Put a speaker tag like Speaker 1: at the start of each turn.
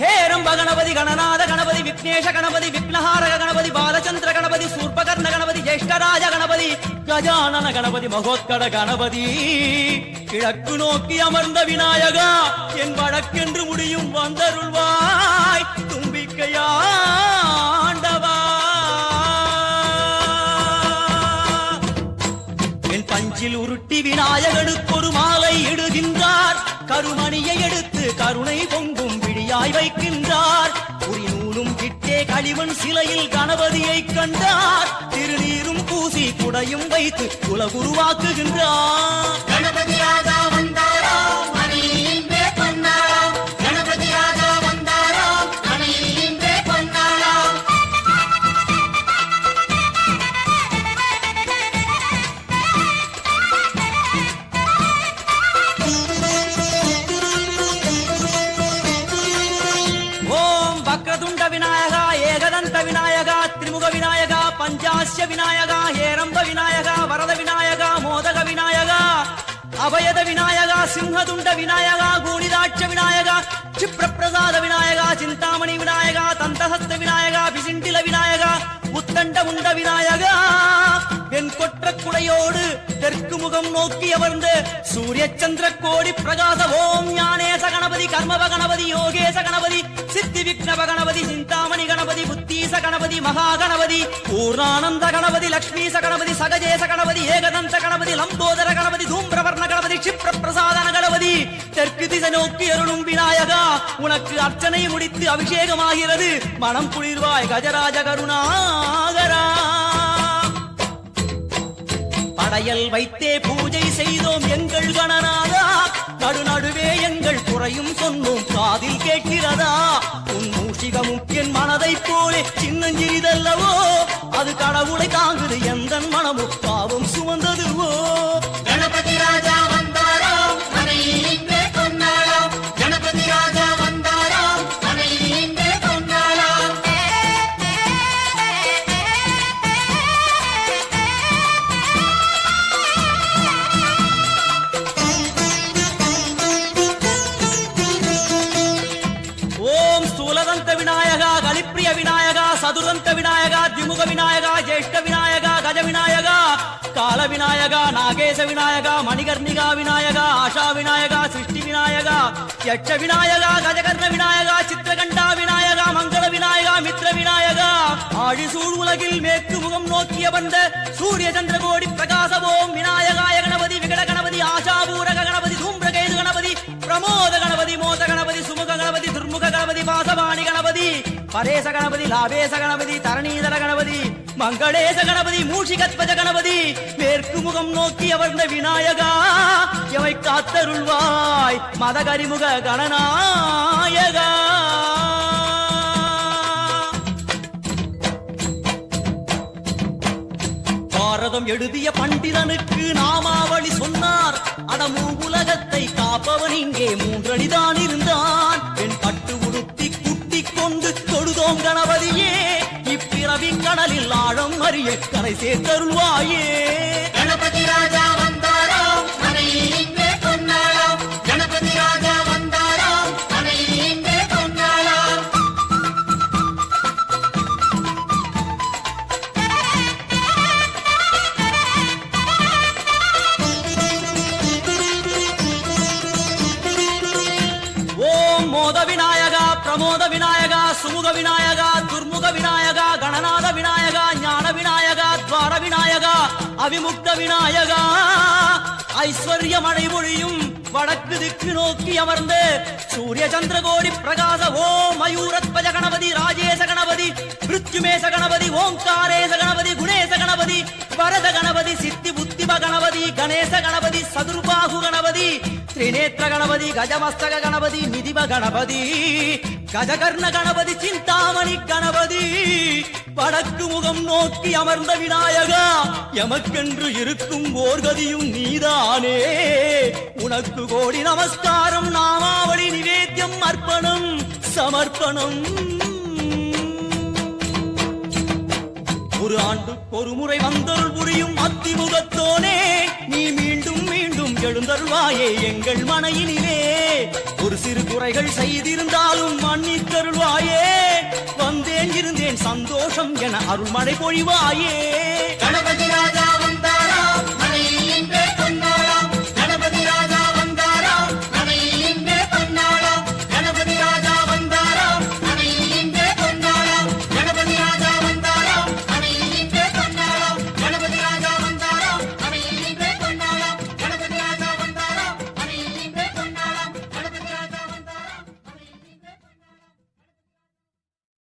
Speaker 1: ஹேரம்ப கணபதி கணநாத கணபதி விக்னேஷ கணபதி விக்னஹாரக கணபதி பாலச்சந்திர கணபதி சூர்பகர்ண கணபதி ஜேஷ்டராஜ கணபதி கஜானன கணபதி மகோத்கட கணபதி. கிழக்கு நோக்கி அமர்ந்த விநாயகா என் வழக்கென்று முடியும் வந்தருள்வாய். தும்பிக்கையா பஞ்சில் உருட்டி விநாயகனுக்கு ஒரு மாலை இடுகின்றார். கருமணியை எடுத்து கருணை பொங்கும் விடியாய் வைக்கின்றார். குறி நூலும் கிட்டே களிமண் சிலையில் கணபதியை கண்டார். திருநீரும் பூசி குடையும் வைத்து குலகுருவாக்குகின்றார்.
Speaker 2: கணபதி ராஜா
Speaker 1: சண்முக விநாயகா பஞ்சாசிய விநாயகா ஹேரம்ப விநாயகா வரத விநாயகா மோதக விநாயகா அபயத விநாயகா சிம்ஹதுண்ட விநாயகா கூணிதாட்ச விநாயகா ಕ್ಷಿಪ್ರಪ್ರಸಾದ ವಿನಾಯಕ ಚಿಂತಾಮಣಿ ವಿನಾಯಕ ತಂತಹಸ್ತ ವಿನಾಯಕ ಬಿಸಿಂಟಿಲ ವಿನಾಯಕ உத்தண்ட உண்ட விநாயகா என் கொற்ற குடையோடு தெற்கு முகம் நோக்கி அமர்ந்து சூரிய சந்திர கோடி பிரகாச ஓம் ஞானேச கணபதி கர்மப கணபதி யோகேச கணபதி சித்தி விக்னப கணபதி சிந்தாமணி கணபதி கணபதி மகா கணபதி பூர்ணானந்த கணபதி லக்ஷ்மீச கணபதி சகஜேச கணபதி ஏகதந்த கணபதி லம்போதர கணபதி தூம்பிரவர்ண கணபதி கஷிப்ர பிரசாதன கணபதி. தெற்கு திசை நோக்கி அருளும் விநாயகா உனக்கு அர்ச்சனை முடித்து அபிஷேகமாகிறது. மனம் குளிர்வாய் கஜராஜ கருணாகரா. படையல் வைத்தே பூஜை செய்தோம் எங்கள் கணநாதா. நடுநடுவே எங்கள் குறையும் சொன்னோம் காதில் கேட்கிறதா. போலே சின்னஞ்சிறிதல்லவோ? அது கடவுளை தாங்குது எந்த மனமும். பாவம் சும விநாயகா விநாயகா கஜ விநாயகா கால விநாயகா நாகேச விநாயகா மணிகர்ணிகா விநாயகா ஆஷா விநாயகா சிருஷ்டி விநாயகா யட்ச விநாயகா கஜகர்ண விநாயகா சித்திரகண்டா விநாயகா மங்கள விநாயகா மித்ர விநாயகா ஆழி சூழ் உலகில் மேற்கு முகம் நோக்கிய வந்த சூரிய சந்திரகோடி பிரகாச ஓம் விநாயகாய கணபதி விகட கணபதி ஆஷாபூரக பரேச கணபதி லாபேச கணபதி தரணீதர கணபதி மங்களேச கணபதி மூஷிகத்வஜ கணபதி மேற்கு முகம் நோக்கி அமர்ந்த விநாயகா எவை காத்தருள்வாய் மதகரிமுக கணநாயகா. பாரதம் எழுதிய பண்டிதனுக்கு நாமாவளி சொன்னார் அடமூ உலகத்தை காப்பவன் இங்கே மூன்றடிதான் இருந்தான் என் பட்டு உடுத்தி ஓம் கணபதியே இப்பிறவி கடலில் ஆழம் அறிய கரை சேர்த்தருள்வாயே.
Speaker 2: கணபதி ராஜா வந்தாராம் கணபதி ராஜா மோத விநாயகா பிரமோத சுமுக
Speaker 1: விநாயகா துர்முக விநாயகா கணநாத விநாயகா ஞான விநாயகா துவார விநாயகா அவிமுக்த விநாயகா. ஐஸ்வர்ய மழை பொழியும் வடக்கு திக்கு நோக்கி அமர்ந்து சூரிய சந்திர கோடி பிரகாச ஓம் மயூரத்வஜ கணபதி ராஜேச கணபதி மிருத்யுமேச கணபதி ஓங்காரேச கணபதி குணேச கணபதி வரத கணபதி சித்தி புத்திப கணபதி கணேச கணபதி சதுர்பாகு கணபதி திரிநேத்திர கணபதி கஜமஸ்தக கணபதி நிதிப கணபதி. கஜகர்ண கணபதி சிந்தாமணி கணபதி. வடக்கு முகம் நோக்கி அமர்ந்த விநாயகா எமக்கென்று இருக்கும் ஓர்கதியும் நீதானே. உனக்கு கோடி நமஸ்காரம் நாமாவளி நிவேத்தியம் அர்ப்பணம் சமர்ப்பணம். ஒரு ஆண்டுக்கு ஒரு முறை வந்தருள் புரியும் அத்திமுகத்தோனே நீ மீண்டும் மீண்டும் எழுந்தருள்வாயே எங்கள் மனையினிலே. ஒரு சிறு குறைகள் செய்திருந்தாலும் மன்னித்தருள்வாயே. வந்தேன் இருந்தேன் சந்தோஷம் என அருள்மழை பொழிவாயே.